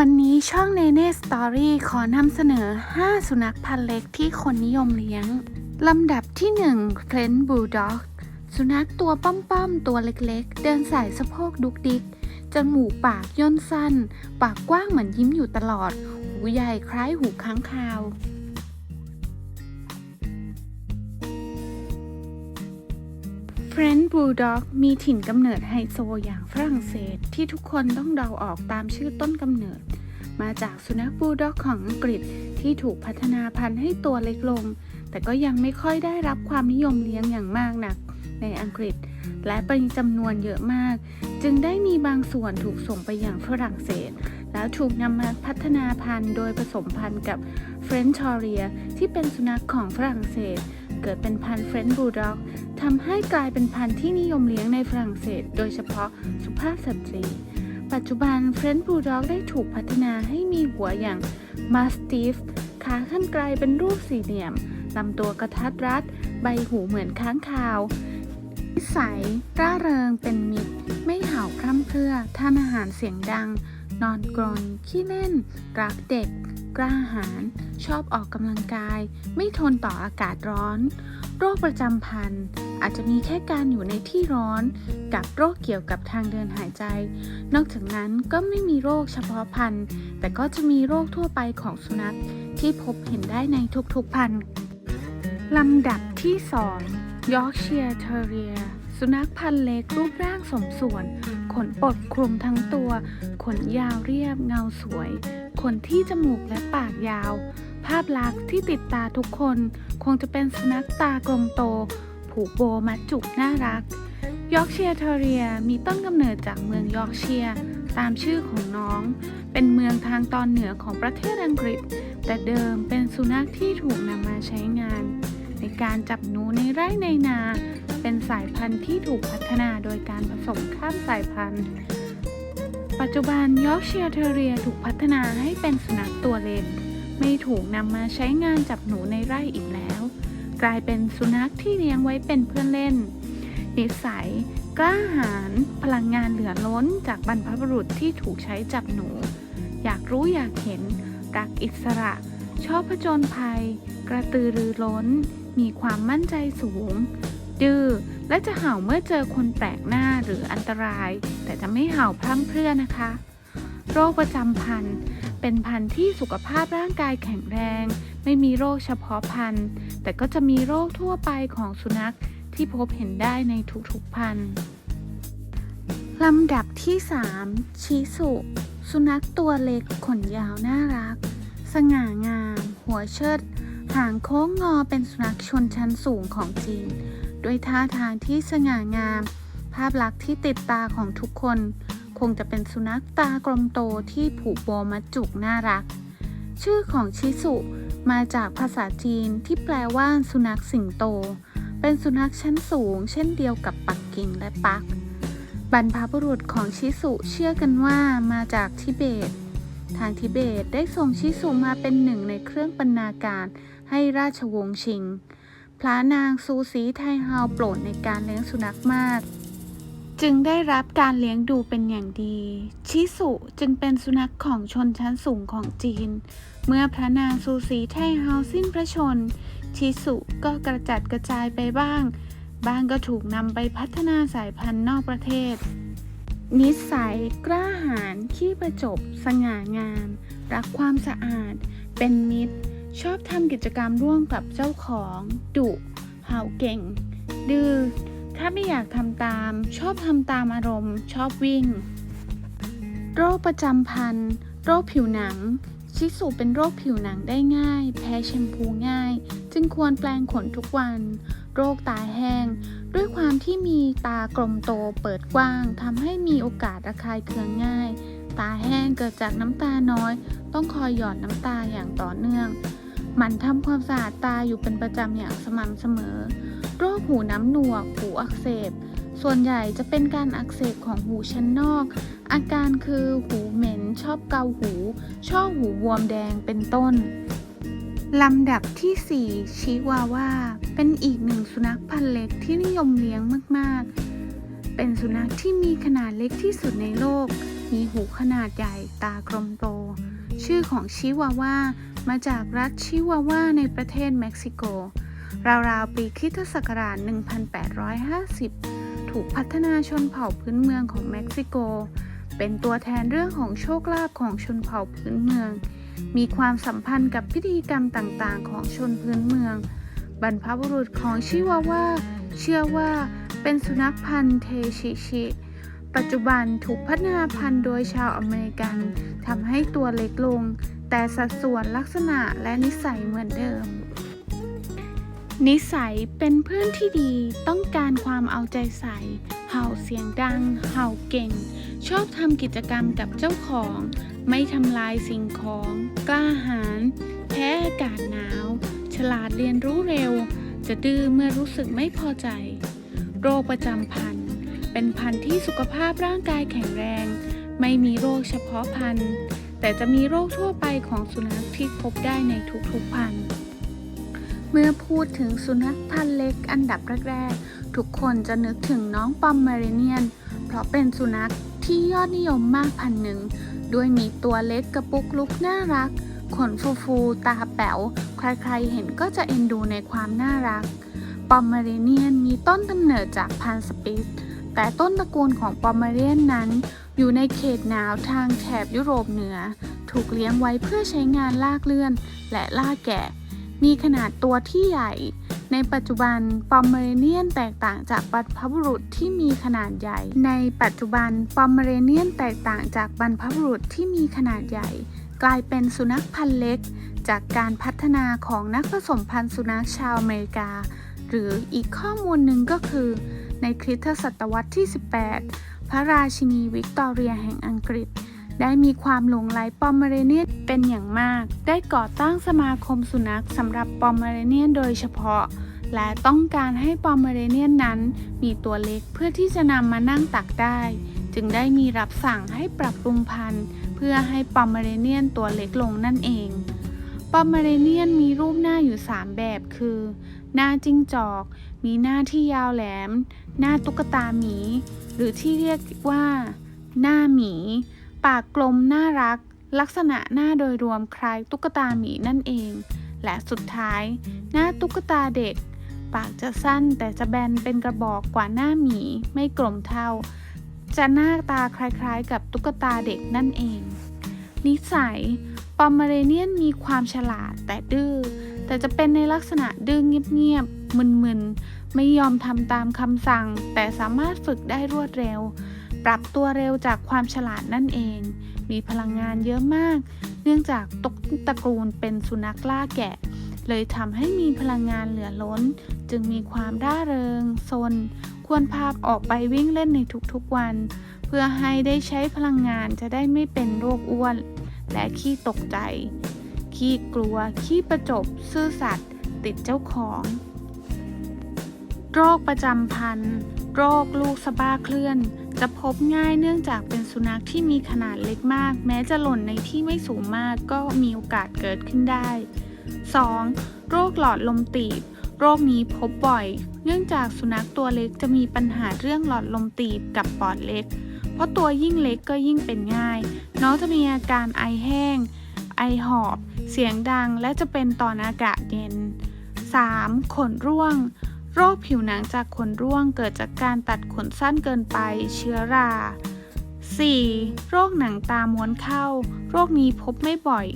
วันนี้ช่องเนเน่สตอรี่ขอนำเสนอ 5 สุนัขพันธุ์เล็กที่คนนิยมเลี้ยง ลำดับที่1 f r e n c h Bulldog สุนัขตัวป้อมๆ ตัวเล็กๆ เดินสายสะโพกดุกดิก จมูกปากย่นสั้น ปากกว้างเหมือนยิ้มอยู่ตลอด หูใหญ่คล้ายหูค้างคาว เฟรนช์บูลด็อกมีถิ่นกำเนิดไฮโซอย่างฝรั่งเศสที่ทุกคนต้องเดาออกตามชื่อต้นกำเนิด มาจากสุนัขบูลด็อกของอังกฤษที่ถูกพัฒนาพันธุ์ให้ตัวเล็กลง แต่ก็ยังไม่ค่อยได้รับความนิยมเลี้ยงอย่างมากนัก ในอังกฤษ และเป็นจำนวนเยอะมาก จึงได้มีบางส่วนถูกส่งไปอย่างฝรั่งเศส แล้วถูกนำมาพัฒนาพันธุ์โดยผสมพันธุ์กับ เฟรนช์ทอเรียที่เป็นสุนัขของฝรั่งเศส เกิดเป็นพันธุ์เฟรนช์บูลด็อกทำให้กลายเป็นพันธุ์ที่นิยมเลี้ยงในฝรั่งเศส โดยเฉพาะสุภาพสตรี ปัจจุบันเฟรนช์บูลด็อกได้ถูกพัฒนาให้มีหัวอย่างมาสติฟขาขั้นไกลเป็นรูปสี่เหลี่ยมลำตัวกระทัดรัด ใบหูเหมือนค้างคาวนิสัยร่าเริงเป็นมิตร ไม่เห่าพร่ำเพรื่อทานอาหารเสียงดัง นอนกรนขี้เล่น รักเด็ก กล้าหาญ ชอบออกกำลังกาย ไม่ทนต่ออากาศร้อน โรคประจำพันธุ์อาจจะมีแค่การอยู่ในที่ร้อน กับโรคเกี่ยวกับทางเดินหายใจ นอกจากนั้นก็ไม่มีโรคเฉพาะพันธุ์ แต่ก็จะมีโรคทั่วไปของสุนัขที่พบเห็นได้ในทุกๆพันธุ์ลำดับที่2 Yorkshire Terrier สุนัขพันธุ์เล็กรูปร่างสมส่วน ขนปกคลุมทั้งตัว ขนยาวเรียบเงาสวย ขนที่จมูกและปากยาว ภาพลักษณ์ที่ติดตาทุกคน คงจะเป็นสุนัขตากลมโต ผูกโบมัดจุกน่ารัก ยอร์กเชียร์เทเรียมีต้นกำเนิดจากเมืองยอร์กเชียร์ตามชื่อของน้อง เป็นเมืองทางตอนเหนือของประเทศอังกฤษ แต่เดิมเป็นสุนัขที่ถูกนำมาใช้งาน ในการจับหนูในไร่ในนา เป็นสายพันธุ์ที่ถูกพัฒนาโดยการผสมข้ามสายพันธุ์ ปัจจุบันยอร์กเชียร์เทเรียถูกพัฒนาให้เป็นสุนัขตัวเล็กไม่ถูกนำมาใช้งานจับหนูในไร่อีกแล้ว กลายเป็นสุนัขที่เลี้ยงไว้เป็นเพื่อนเล่น นิสัยกล้าหาญพลังงานเหลือล้นจากบรรพบุรุษที่ถูกใช้จับหนู อยากรู้อยากเห็น รักอิสระ ชอบผจญภัย กระตือรือร้น มีความมั่นใจสูง ดื้อและจะเห่าเมื่อเจอคนแปลกหน้าหรืออันตราย แต่จะไม่เห่าพร่ำเพรื่อนะคะ โรคประจำพันธุ์เป็นพันธุ์ที่สุขภาพร่างกายแข็งแรง ไม่มีโรคเฉพาะพันธุ์ แต่ก็จะมีโรคทั่วไปของสุนัขที่พบเห็นได้ในทุกๆพันธุ์ลำดับที่ 3 ชิสุ สุนัขตัวเล็กขนยาวน่ารัก สง่างาม หัวเชิด หางโค้งงอเป็นสุนัขชนชั้นสูงของจีน ด้วยท่าทางที่สง่างาม ภาพลักษณ์ที่ติดตาของทุกคน คงจะเป็นสุนัขตากลมโตที่ผูกโบมัดจุกน่ารัก ชื่อของชิสุมาจากภาษาจีนที่แปลว่าสุนัขสิงโต เป็นสุนัขชั้นสูง เช่นเดียวกับปักกิ่งและปัก บรรพบุรุษของชิสุเชื่อกันว่ามาจากทิเบต ทางทิเบตได้ส่งชิสุมาเป็นหนึ่งในเครื่องบรรณาการให้ราชวงศ์ชิง พระนางซูสีไทเฮาโปรดในการเลี้ยงสุนัขมาก จึงได้รับการเลี้ยงดูเป็นอย่างดี ชิสุจึงเป็นสุนัขของชนชั้นสูงของจีน เมื่อพระนางซูสีไทเฮาสิ้นพระชน ชิสุก็กระจัดกระจายไปบ้าง บ้างก็ถูกนำไปพัฒนาสายพันธุ์นอกประเทศ นิสัยกล้าหาญขี้ประจบ สง่างาม รักความสะอาด เป็นมิตร ชอบทำกิจกรรมร่วมกับเจ้าของดุเห่าเก่ง ดื้อถ้าไม่อยากทำตาม ชอบทำตามอารมณ์ ชอบวิ่ง โรคประจำพันธุ์โรคผิวหนัง ชิสุเป็นโรคผิวหนังได้ง่าย แพ้แชมพูง่าย จึงควรแปลงขนทุกวัน โรคตาแห้ง ด้วยความที่มีตากลมโตเปิดกว้างทำให้มีโอกาสระคายเคืองง่าย ตาแห้งเกิดจากน้ำตาน้อย ต้องคอยหยอดน้ำตาอย่างต่อเนื่อง หมั่นทำความสะอาดตาอยู่เป็นประจำอย่างสม่ำเสมอ โรคหูน้ำหนวก หูอักเสบ ส่วนใหญ่จะเป็นการอักเสบของหูชั้นนอก อาการคือหูเหม็น ชอบเกาหู ชอบหูบวมแดงเป็นต้น ลำดับที่ 4 ชิวาว่า เป็นอีกหนึ่งสุนัขพันธุ์เล็กที่นิยมเลี้ยงมากๆ เป็นสุนัขที่มีขนาดเล็กที่สุดในโลก มีหูขนาดใหญ่ ตากลมโต ชื่อของชิวาว่า มาจากรัฐชิวาว่าในประเทศเม็กซิโก ราวๆ ปีคริสตศักราช 1850 ถูกพัฒนาชนเผ่าพื้นเมืองของเม็กซิโก เป็นตัวแทนเรื่องของโชคลาภของชนเผ่าพื้นเมือง มีความสัมพันธ์กับพิธีกรรมต่างๆ ของชนพื้นเมือง บรรพบุรุษของชิวาว่าเชื่อว่าเป็นสุนัขพันธุ์เทชิชิปัจจุบันถูกพัฒนาพันธุ์โดยชาวอเมริกันทำให้ตัวเล็กลง แต่สัดส่วนลักษณะและนิสัยเหมือนเดิม นิสัยเป็นเพื่อนที่ดีต้องการความเอาใจใส่ เห่าเสียงดัง เห่าเก่ง ชอบทำกิจกรรมกับเจ้าของ ไม่ทำลายสิ่งของ กล้าหาญแพ้อากาศหนาว ฉลาดเรียนรู้เร็ว จะดื้อเมื่อรู้สึกไม่พอใจ โรคประจำพันธุ์ เป็นพันธุ์ที่สุขภาพร่างกายแข็งแรง ไม่มีโรคเฉพาะพันธุ์ แต่จะมีโรคทั่วไปของสุนัขที่พบได้ในทุกๆพันธุ์เมื่อพูดถึงสุนัขพันธุ์เล็กอันดับแรกๆ ทุกคนจะนึกถึงน้องปอมเมเรเนียน เพราะเป็นสุนัขที่ยอดนิยมมากพันหนึ่ง ด้วยมีตัวเล็กกระปุกลุกน่ารัก ขนฟูๆตาแป๋ว ใครๆเห็นก็จะเอ็นดูในความน่ารัก ปอมเมเรเนียนมีต้นกำเนิดจากพันธุ์สปิสแต่ต้นตระกูลของปอมเมเรเนียนนั้น อยู่ในเขตหนาวทางแถบยุโรปเหนือ ถูกเลี้ยงไว้เพื่อใช้งานลากเลื่อน และล่าแกะ มีขนาดตัวที่ใหญ่ ในปัจจุบันปอมเมเรเนียนแตกต่างจากบรรพบุรุษที่มีขนาดใหญ่ ในปัจจุบันปอมเมเรเนียนแตกต่างจากบรรพบุรุษที่มีขนาดใหญ่ กลายเป็นสุนัขพันธุ์เล็ก จากการพัฒนาของนักผสมพันธุ์สุนัขชาวอเมริกา หรืออีกข้อมูลหนึ่งก็คือ ในคริสตศตวรรษที่ 18 ระราชินีวิกตอเรียแห่งอังกฤษ ได้มีความหลงไหลปอมเมเรเนียนเป็นอย่างมาก ได้ก่อตั้งสมาคมสุนัขสำหรับปอมเมเรเนียนโดยเฉพาะ และต้องการให้ปอมเมเรเนียนนั้น มีตัวเล็กเพื่อที่จะนำมานั่งตักได้ จึงได้มีรับสั่งให้ปรับปรุงพันธุ์ เพื่อให้ปอมเมเรเนียนตัวเล็กลงนั่นเองปอมเมเรเนียนมีรูปหน้าอยู่ 3 แบบคือ หน้าจิ้งจอก มีหน้าที่ยาวแหลม หน้าตุ๊กตาหมี หรือที่เรียกว่า หน้าหมี ปากกลมน่ารัก ลักษณะหน้าโดยรวมคล้ายตุ๊กตาหมีนั่นเอง และสุดท้าย หน้าตุ๊กตาเด็ก ปากจะสั้นแต่จะแบนเป็นกระบอกกว่าหน้าหมีไม่กลมเท่า จะหน้าตาคล้ายๆ กับตุ๊กตาเด็กนั่นเอง นิสัยปอมเมเรเนียนมีความฉลาดแต่ดื้อ แต่จะเป็นในลักษณะดื้อเงียบๆมึนๆ ไม่ยอมทำตามคำสั่ง แต่สามารถฝึกได้รวดเร็ว ปรับตัวเร็วจากความฉลาดนั่นเอง มีพลังงานเยอะมาก เนื่องจากตกตระกูลเป็นสุนัขล่าแกะ เลยทำให้มีพลังงานเหลือล้น จึงมีความร่าเริงซน ควรพาออกไปวิ่งเล่นในทุกๆวัน เพื่อให้ได้ใช้พลังงานจะได้ไม่เป็นโรคอ้วน และขี้ตกใจ ขี้กลัว ขี้ประจบ ซื่อสัตย์ ติดเจ้าของ โรคประจำพันธุ์ โรคลูกสะบ้าเคลื่อน จะพบง่ายเนื่องจากเป็นสุนัขที่มีขนาดเล็กมาก แม้จะหล่นในที่ไม่สูงมากก็มีโอกาสเกิดขึ้นได้ 2. โรคหลอดลมตีบ โรคนี้พบบ่อย เนื่องจากสุนัขตัวเล็กจะมีปัญหาเรื่องหลอดลมตีบกับปอดเล็ก เพราะตัวยิ่งเล็กก็ยิ่งเป็นง่าย น้องจะมีอาการไอแห้ง ไอหอบ เสียงดังและจะเป็นตอนอากาศเย็น 3. ขนร่วง โรคผิวหนังจากขนร่วงเกิดจากการตัดขนสั้นเกินไป เชื้อรา 4. โรคหนังตาม้วนเข้า โรคนี้พบไม่บ่อย